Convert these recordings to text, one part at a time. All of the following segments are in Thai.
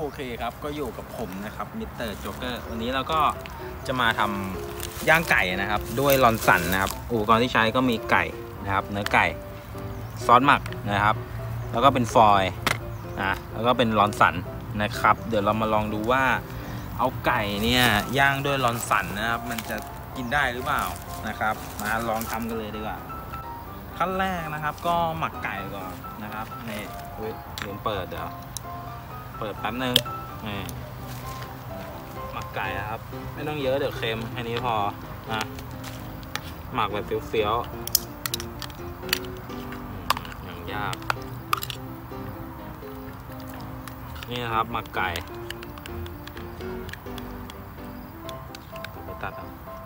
โอเคครับก็อยู่กับผมนะครับมิสเตอร์โจ๊กเกอร์วันนี้เราก็จะมาทำย่างไก่นะครับ ด้วยลอนสันนะครับ อุปกรณ์ที่ใช้ก็มีไก่นะครับ เนื้อไก่ซอสหมักนะครับ แล้วก็เป็นฟอยล์นะแล้วก็เป็นลอนสันนะครับ เดี๋ยวเรามาลองดูว่า เอาไก่เนี่ยย่างด้วยลอนสันนะครับ มันจะกินได้หรือเปล่านะครับ มาลองทำกันเลยดีกว่าขั้นแรกนะครับ ก็หมักไก่ก่อนนะครับนี่อุ๊ยลืมเปิดเดี๋ยว เปิดแป๊บนึงนี่หมักไก่ครับ ไม่ต้องเยอะเดี๋ยวเค็มแค่นี้พอนะหมักแบบเฟี้ยวๆอย่างยาก นี่นะครับหมักไก่ไปตัดเอาเรีย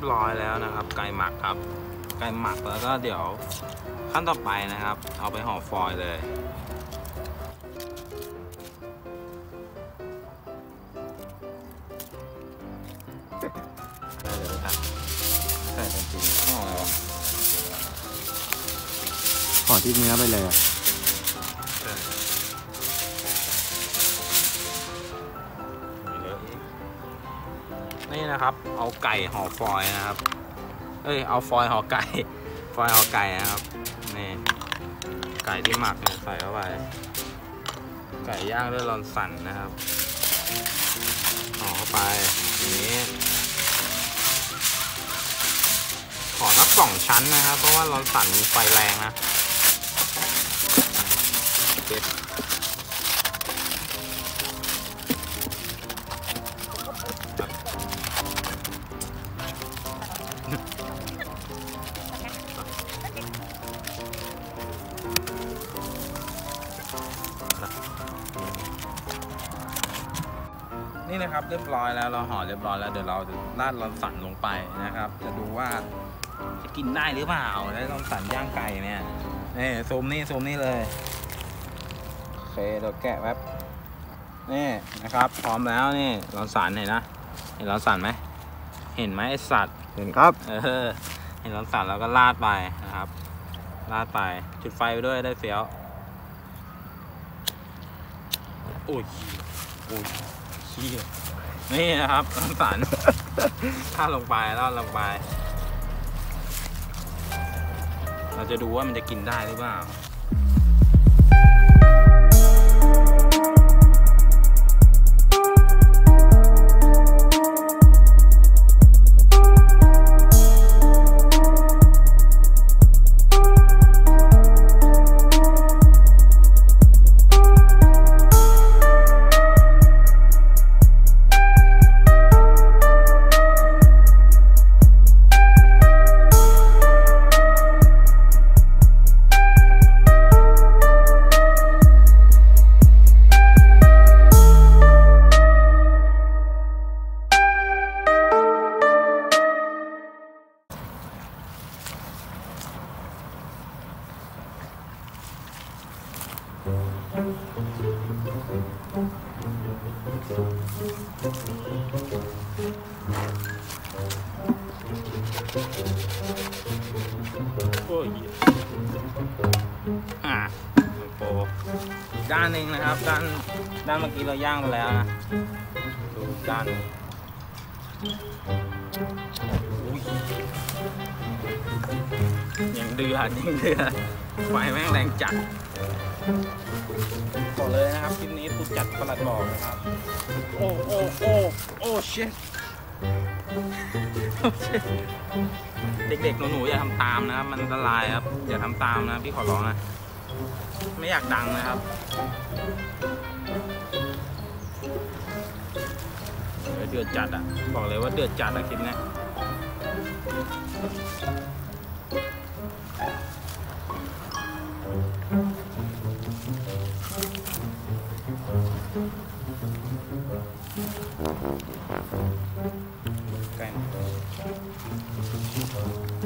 บร้อยแล้วนะครับ ไก่หมักครับ ไก่หมักแล้วก็เดี๋ยวขั้นต่อไปนะครับ เอาไปห่อฟอยล์เลยได้เลยครับใส่ทันทีห่ออะไรวะขอที่เนื้อไปเลย นี่นะครับ เอาไก่ห่อฟอยนะครับ เอ้ย เอาฟอยห่อไก่ ฟอยห่อไก่นะครับ นี่ ไก่ที่หมักเนี่ยใส่เข้าไป ไก่ย่างด้วยรอนสันนะครับ ห่อเข้าไปนี้ขอสักสองชั้นนะครับ เพราะว่ารอนสันมีไฟแรงนะเก็บ นี่นะครับเรียบร้อยแล้วเราห่อเรียบร้อยแล้วเดี๋ยวเราจะราดรอนสันลงไปนะครับ จะดูว่าจะกินได้หรือเปล่าได้รอนสันย่างไก่เนี่ยนี่ซูมนี่ซูมนี่เลยโอเคเดี๋ยวแกะแป๊บนี่นะครับ พร้อมแล้วนี่รอนสันเห็นนะเห็นรอนสันไหมเห็นไหมไอสัตว์เห็นครับเออเห็นรอนสันแล้วก็ราดไปนะครับราดไปจุดไฟไปด้วยได้เฟี้ยวโอ้ยโอ้ยี่นี่นะครับน้ำสันถ้าลงไปแล้วลงไป เราจะดูว่ามันจะกินได้หรือเปล่า โอ้ยอะโปด้านหนึ่งนะครับ ด้านด้านเมื่อกี้เราย่างไปแล้วนะ ดูด้านอุ้ยยังเดือดยังเดือดไฟแม่งแรงจัด บอกเลยนะครับคลิปนี้ถูกจัดประหลัดบอกนะครับ โอ้โอ้โอ้โอ้เชตเด็กๆหนูๆอย่าทำตามนะครับ มันอันตรายครับ อย่าทำตามนะพี่ขอร้องนะไม่อยากดังนะครับเดือดจัดอะ บอกเลยว่าเดือดจัดอะคลิปนี้ แ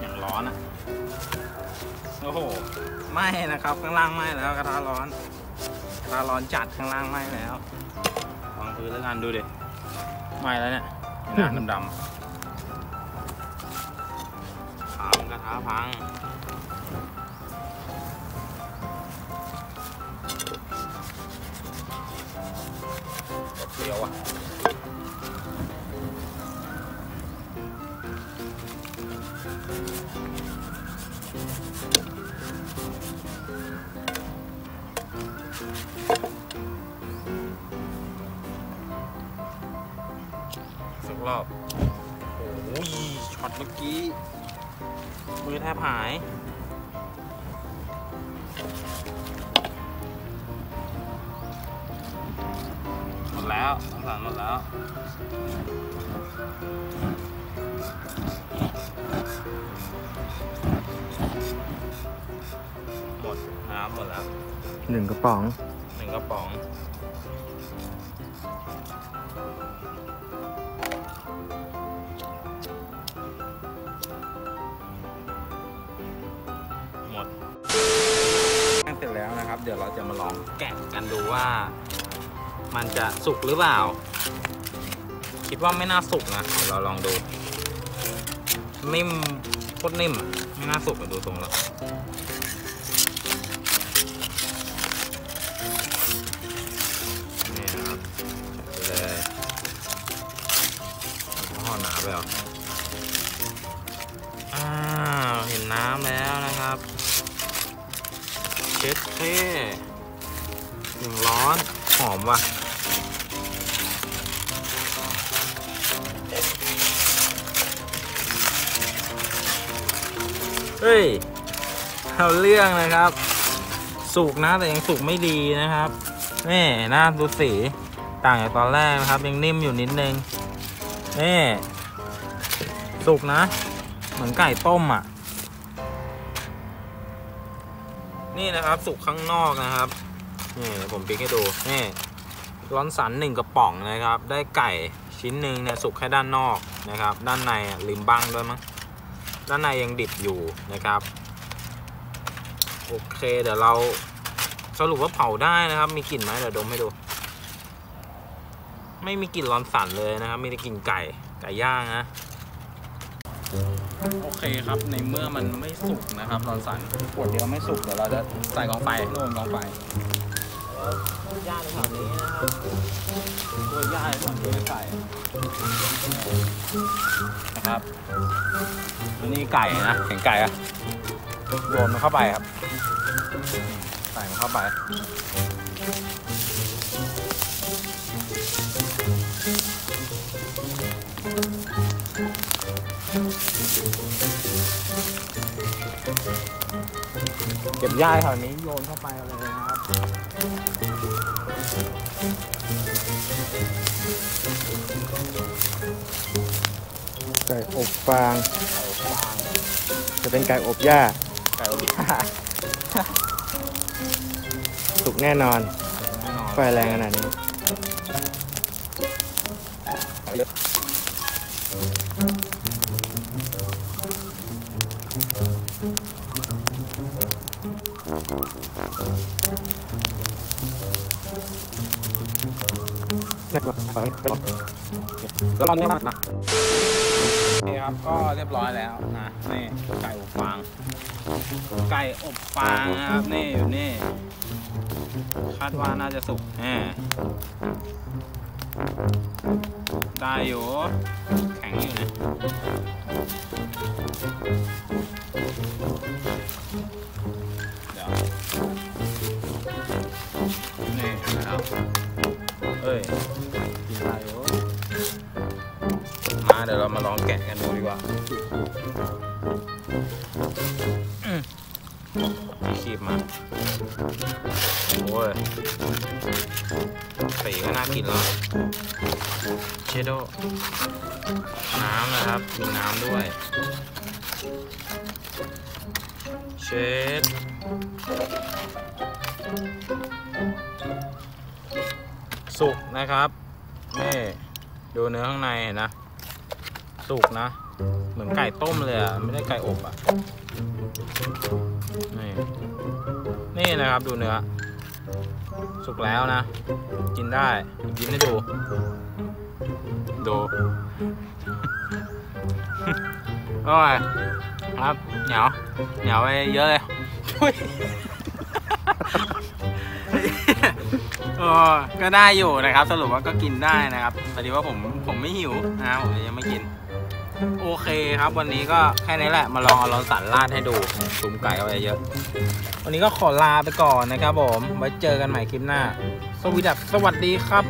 อย่างร้อนอะ โอ้โห ไหม้นะครับ ข้างล่างไหม้แล้วกระทะร้อนกระทะร้อนจัดข้างล่างไหม้แล้ววางพื้นแล้วกันดูดิไหม้แล้วเนี่ยเห็นหน้าดำๆพังกระทะพัง เดียวอะสักรอบโอ้ยช็อตเมื่อกี้ มือแทบหาย แล้วน้ำสารหมดแล้วหมดน้ำหมดแล้วหนึ่งกระป๋อง หนึ่งกระป๋อง หมดแป้งเสร็จแล้วนะครับ เดี๋ยวเราจะมาลองแกะกันดูว่า มันจะสุกหรือเปล่า คิดว่าไม่น่าสุกนะเดี๋ยวเราลองดู นิ่มโคตรนิ่ม ไม่น่าสุกอะดูตรงแล้วนี่ครับไปเลยห่อหนาไปเหรออ้าวเห็นน้ำแล้วนะครับเช็ดเท่ยังร้อน หอมว่ะ เฮ้ยเอาเรื่องนะครับ สุกนะแต่ยังสุกไม่ดีนะครับนี่หน้าดูสีต่างจากตอนแรกนะครับ ยังนิ่มอยู่นิดนึงนี่สุกนะ เหมือนไก่ต้มอะ นี่นะครับสุกข้างนอกนะครับนี่เดี๋ยวผมปิ๊กให้ดูนี่ร้อนสันหนึ่งกระป๋องนะครับ ได้ไก่ชิ้นหนึ่งเนี่ยสุกแค่ด้านนอกนะครับ ด้านในลืมบ้างด้วยมั้ง ด้านในยังดิบอยู่นะครับ โอเคเดี๋ยวเราสรุปว่าเผาได้นะครับ มีกลิ่นไหมเดี๋ยวดมให้ดู ไม่มีกลิ่นร้อนสั่นเลยนะครับ มีแต่กลิ่นไก่ไก่ย่างนะโอเคครับในเมื่อมันไม่สุกนะครับร้อนสั่นขวดเดียวไม่สุกเดี๋ยวเราจะใส่กองไฟโน่นกองไฟ ย่างในถังนี้นะครับตัวย่างในถังนี้ใส่นะครับอันนี้ไก่นะเห็นไก่อะโยนมันเข้าไปครับใส่มันเข้าไป เก็บย่าแถวนี้โยนเข้าไปเลยนะครับไก่อบฟางจะเป็นไก่อบหญ้าไก่อบย่าสุกแน่นอน แน่นอนไฟแรงขนาดนี้ แล้วตอนนี้มานี่ครับก็เรียบร้อยแล้วนะนี่ไก่อบฟางไก่อบฟางนะครับนี่อยู่นี่คาดว่าน่าจะสุกแหมได้อยู่แข็งอยู่นะเดี๋ยวนี่นะครับ เอ้ยกินได้อยู่มาเดี๋ยวเรามาลองแกะกันดูดีกว่าอืมมีคีบมา โอ้ยสีก็น่ากินแล้วเชโดน้ำนะครับ มีน้ำด้วย เชด สุกนะครับนี่ดูเนื้อข้างในเห็นนะ สุกนะ เหมือนไก่ต้มเลยอะไม่ได้ไก่อบอะนี่นี่นะครับดูเนื้อ สุกแล้วนะ กินได้กินให้ดูดูอร่อยครับเหนียวเหนียวไปเยอะเลย ก็ได้อยู่นะครับ สรุปว่าก็กินได้นะครับพอดีว่าผมผมไม่หิวนะผมยังไม่กิน โอเคครับ วันนี้ก็แค่นี้แหละมาลองเอาลองสันราดให้ดูซุมไก่เอาไปเยอะ วันนี้ก็ขอลาไปก่อนนะครับผมไว้เจอกันใหม่คลิปหน้า สวัสดีสวัสดีครับ